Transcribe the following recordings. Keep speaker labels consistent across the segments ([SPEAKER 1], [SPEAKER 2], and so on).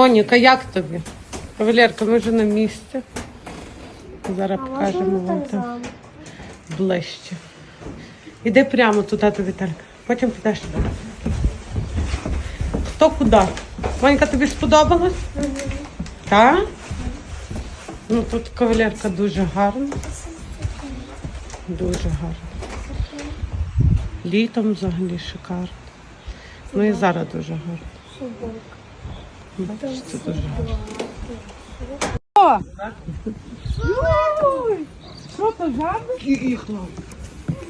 [SPEAKER 1] Моніка, як тобі? Кавалерка, ми вже на місці. Зараз покажемо вам там ближче. Іди прямо туди, то Віталька. Потім підеш туди. Хто куди? Моніка, тобі сподобалось? Так? Ну тут кавалерка дуже гарна. Дуже гарна. Літом взагалі шикарно. Ну і зараз дуже гарно. Гарно. Що то жаби?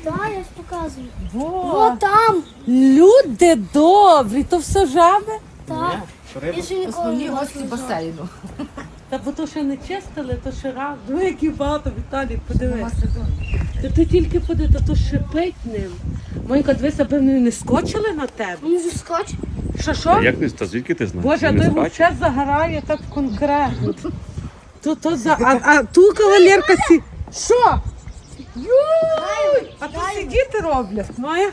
[SPEAKER 2] Так, я ж показую.
[SPEAKER 1] Во.
[SPEAKER 2] О, там.
[SPEAKER 1] Люди добрі, то все жаби?
[SPEAKER 2] Так. Я ще ніколи не
[SPEAKER 3] гості басейну.
[SPEAKER 1] Та бо то ще не чистили, то ще раз. Ну які багато, Віталій, подивись. Та ти тільки поди, та то шипить ним. Монька, дивися, певно, не скочили на тебе.
[SPEAKER 2] Він скотч.
[SPEAKER 1] Що що?
[SPEAKER 4] як не та звідки ти знаєш?
[SPEAKER 1] Боже, а
[SPEAKER 4] Не
[SPEAKER 1] той
[SPEAKER 4] скаче?
[SPEAKER 1] загорає так конкретно. То, то за... а, а ту кавалерка сі... Що? Юй! А то сидіти роблять, моя.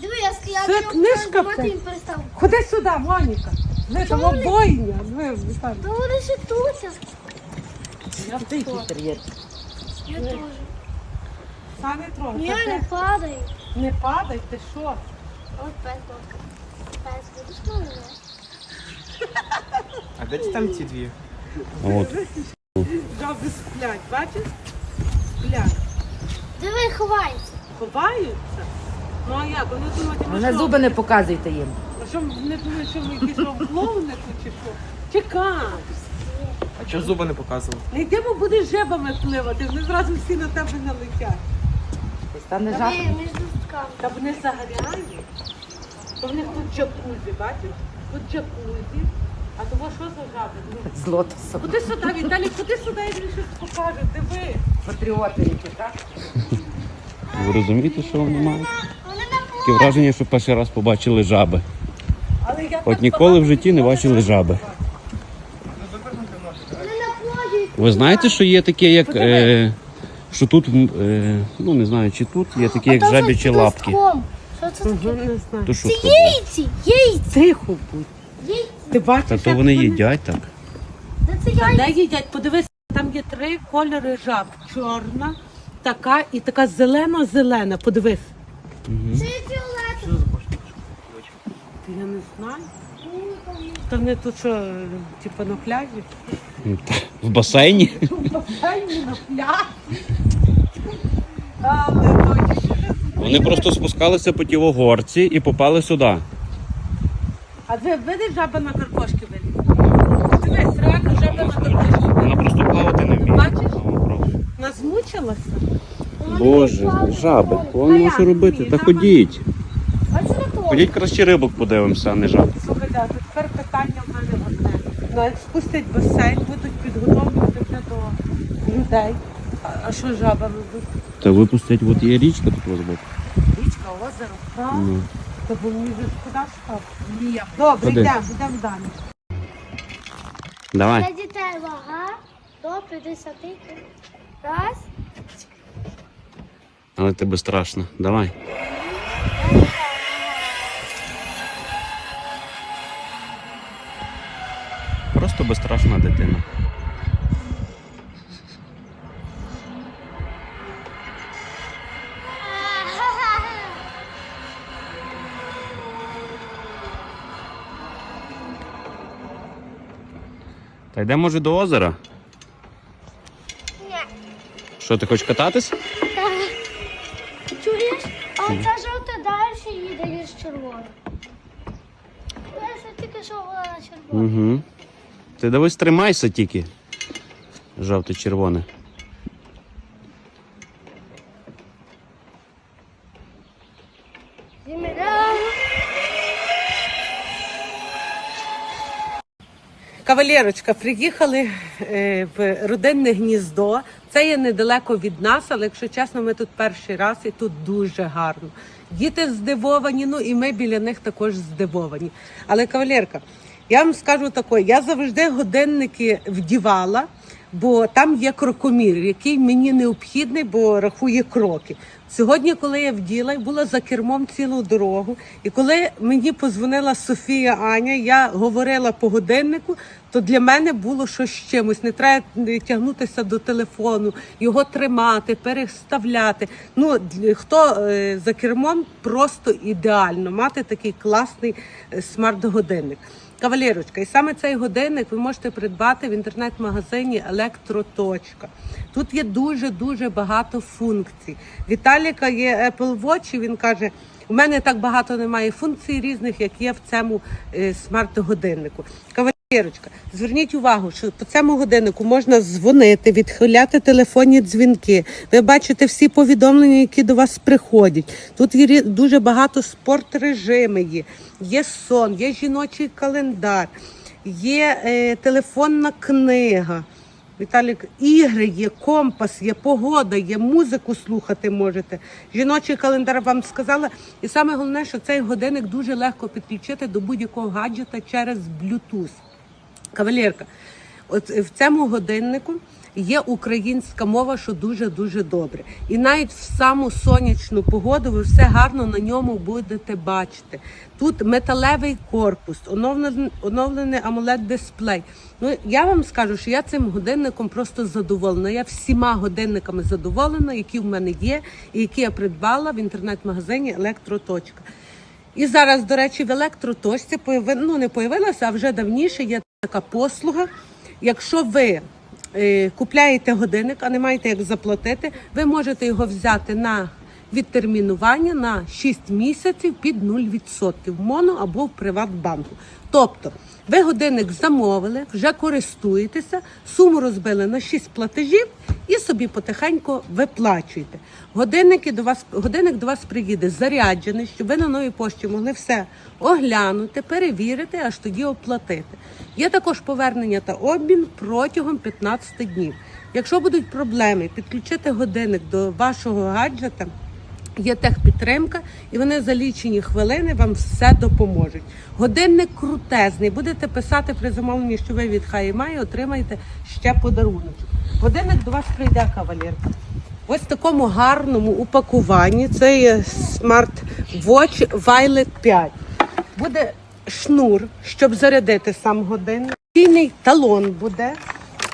[SPEAKER 2] Диви, я
[SPEAKER 1] Це
[SPEAKER 2] я
[SPEAKER 1] книжка
[SPEAKER 2] їм перестав.
[SPEAKER 1] Ходи сюди, Моніка. Ви там обойня. Ви, Віталій.
[SPEAKER 2] Та вони ще туся.
[SPEAKER 1] Я ти
[SPEAKER 3] Інтер'єр.
[SPEAKER 2] Я теж.
[SPEAKER 1] Самі трохи.
[SPEAKER 2] Ні,
[SPEAKER 1] Та
[SPEAKER 2] не
[SPEAKER 1] ти
[SPEAKER 2] падай.
[SPEAKER 1] Не падай, ти що?
[SPEAKER 2] От лодка. Будеш мене?
[SPEAKER 5] А де ті там ці дві?
[SPEAKER 4] От.
[SPEAKER 1] Жаби сплять, бачиш? Сплять.
[SPEAKER 2] Диви, ховається.
[SPEAKER 1] Ховаються. Ну а як? Вони думають, ми що?
[SPEAKER 3] зуби не показуйте їм.
[SPEAKER 1] А що вони думають, що ми якісь вам клоуни чи що? Чекай.
[SPEAKER 5] А чого зуби не показували?
[SPEAKER 1] Не йдемо буде жебами пливати, вони зразу всі на тебе налетять.
[SPEAKER 3] Стане
[SPEAKER 2] Диви,
[SPEAKER 3] жах.
[SPEAKER 2] між.
[SPEAKER 1] Та вони загоряють. То в них тут джакузі, бачиш? Тут джакузі. А того що за жаби? Ну,
[SPEAKER 3] З лотосом.
[SPEAKER 1] Куди сюди, Віталій, куди сюди, я тобі щось покажу, диви.
[SPEAKER 3] Патріоти які, так?
[SPEAKER 4] Ви розумієте, що вони мають? Таке враження, що перший раз побачили жаби.
[SPEAKER 1] Але я
[SPEAKER 4] От ніколи в житті не бачили жаби. Ви знаєте, що є таке, як. Е, що тут, е, ну не знаю, чи тут є такі, як жабічі лапки.
[SPEAKER 2] Що це таке?
[SPEAKER 1] не знаю.
[SPEAKER 4] То що
[SPEAKER 2] Це яйці, яйці,
[SPEAKER 1] Тихо будь.
[SPEAKER 2] яйці.
[SPEAKER 1] Ти бачиш,
[SPEAKER 4] Та то
[SPEAKER 1] як
[SPEAKER 4] вони їдять так.
[SPEAKER 2] Де це
[SPEAKER 1] Та
[SPEAKER 2] яйці?
[SPEAKER 1] де їдять? Подивись, там є три кольори жаб. Чорна, така і така зелено-зелена. Подивись.
[SPEAKER 2] Це фіолетовий.
[SPEAKER 1] Ти я не знаю. Та вони тут що, типу на пляжі?
[SPEAKER 4] Та, В басейні.
[SPEAKER 1] Та ні, на пляжі. Але точно.
[SPEAKER 4] Вони просто спускалися по тілогорці і попали сюди.
[SPEAKER 1] А ви видиш жаба на каркошки виліз? Дивись, реально жаба на каркошки.
[SPEAKER 4] Вона просто плавати не вміє.
[SPEAKER 1] Бачиш? Вона змучилася.
[SPEAKER 4] Боже, жаби, повно що робити. Та ходіть. Ходіть краще рибок подивимося, а не жаб.
[SPEAKER 1] Слухайте, а тепер питання в мене одне. Ну, як спустять басейн, будуть підготовлювати вже до людей. А, а що з жабами будуть?
[SPEAKER 4] Та випустять, от є річка тут у вас боку.
[SPEAKER 1] Річка, озеро. Так?
[SPEAKER 4] Ну.
[SPEAKER 1] То бо мені вже шкода став. Ні. Добре,
[SPEAKER 4] Ходи.
[SPEAKER 1] йдемо, йдемо далі.
[SPEAKER 4] Давай.
[SPEAKER 2] Для дітей вага до 50 Раз.
[SPEAKER 4] Але тебе страшно. Давай. Просто безстрашна дитина. Та йде може до озера?
[SPEAKER 2] Ні.
[SPEAKER 4] Що, ти хочеш кататись?
[SPEAKER 2] Чуєш? А ця жовта далі їде, ніж червона. Я ще тільки що була на червоній.
[SPEAKER 4] Угу. Ти дивись, тримайся тільки. Жовте-червоне.
[SPEAKER 1] Кавалерочка, приїхали е, в родинне гніздо. Це є недалеко від нас, але якщо чесно, ми тут перший раз і тут дуже гарно. Діти здивовані, ну і ми біля них також здивовані. Але кавалерка, я вам скажу таке, я завжди годинники вдівала, бо там є крокомір, який мені необхідний, бо рахує кроки. Сьогодні, коли я вділа була за кермом цілу дорогу, і коли мені позвонила Софія Аня, я говорила по годиннику, то для мене було щось з чимось. Не треба тягнутися до телефону, його тримати, переставляти. Ну, хто е, за кермом просто ідеально мати такий класний е, смарт-годинник. Кавалерочка, і саме цей годинник ви можете придбати в інтернет-магазині Електроточка. Тут є дуже дуже багато функцій. Віталіка є Apple Watch, і він каже: у мене так багато немає функцій різних, як є в цьому е, смарт-годиннику. Кавалерочка, зверніть увагу, що по цьому годиннику можна дзвонити, відхиляти телефонні дзвінки. Ви бачите всі повідомлення, які до вас приходять. Тут є дуже багато спорт-режими є, є сон, є жіночий календар, є е, телефонна книга. Віталік, ігри є, компас є, погода є, музику слухати можете. Жіночий календар вам сказала. І саме головне, що цей годинник дуже легко підключити до будь-якого гаджета через Bluetooth. Кавалерка, от в цьому годиннику є українська мова, що дуже дуже добре. І навіть в саму сонячну погоду ви все гарно на ньому будете бачити. Тут металевий корпус, оновлений, оновлений амулет дисплей. Ну я вам скажу, що я цим годинником просто задоволена. Я всіма годинниками задоволена, які в мене є, і які я придбала в інтернет-магазині Електроточка. І зараз, до речі, в електроточці появи... ну, не появилася, а вже давніше є така послуга. Якщо ви е, купляєте годинник, а не маєте як заплатити, ви можете його взяти на відтермінування на 6 місяців під 0% в моно або в Приватбанку. Тобто, ви годинник замовили, вже користуєтеся, суму розбили на 6 платежів і собі потихеньку виплачуєте. Годинники до вас, годинник до вас приїде заряджений, щоб ви на новій пошті могли все оглянути, перевірити, аж тоді оплатити. Є також повернення та обмін протягом 15 днів. Якщо будуть проблеми підключити годинник до вашого гаджета, Є техпідтримка, і вони за лічені хвилини вам все допоможуть. Годинник крутезний. Будете писати при замовленні, що ви від Хаймай, отримаєте ще подарунок. Годинник до вас прийде кавалерка. Ось в такому гарному упакуванні. Це є Smart Watch Violet 5. Буде шнур, щоб зарядити сам годинник. Цінний талон буде.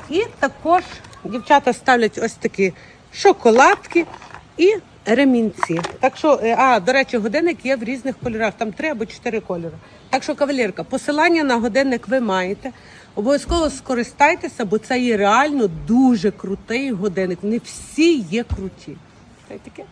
[SPEAKER 1] І також дівчата ставлять ось такі шоколадки і ремінці. Так що, е, а, до речі, годинник є в різних кольорах, там три або чотири кольори. Так що, кавалерка, посилання на годинник ви маєте. Обов'язково скористайтеся, бо це є реально дуже крутий годинник. Не всі є круті. Й таке.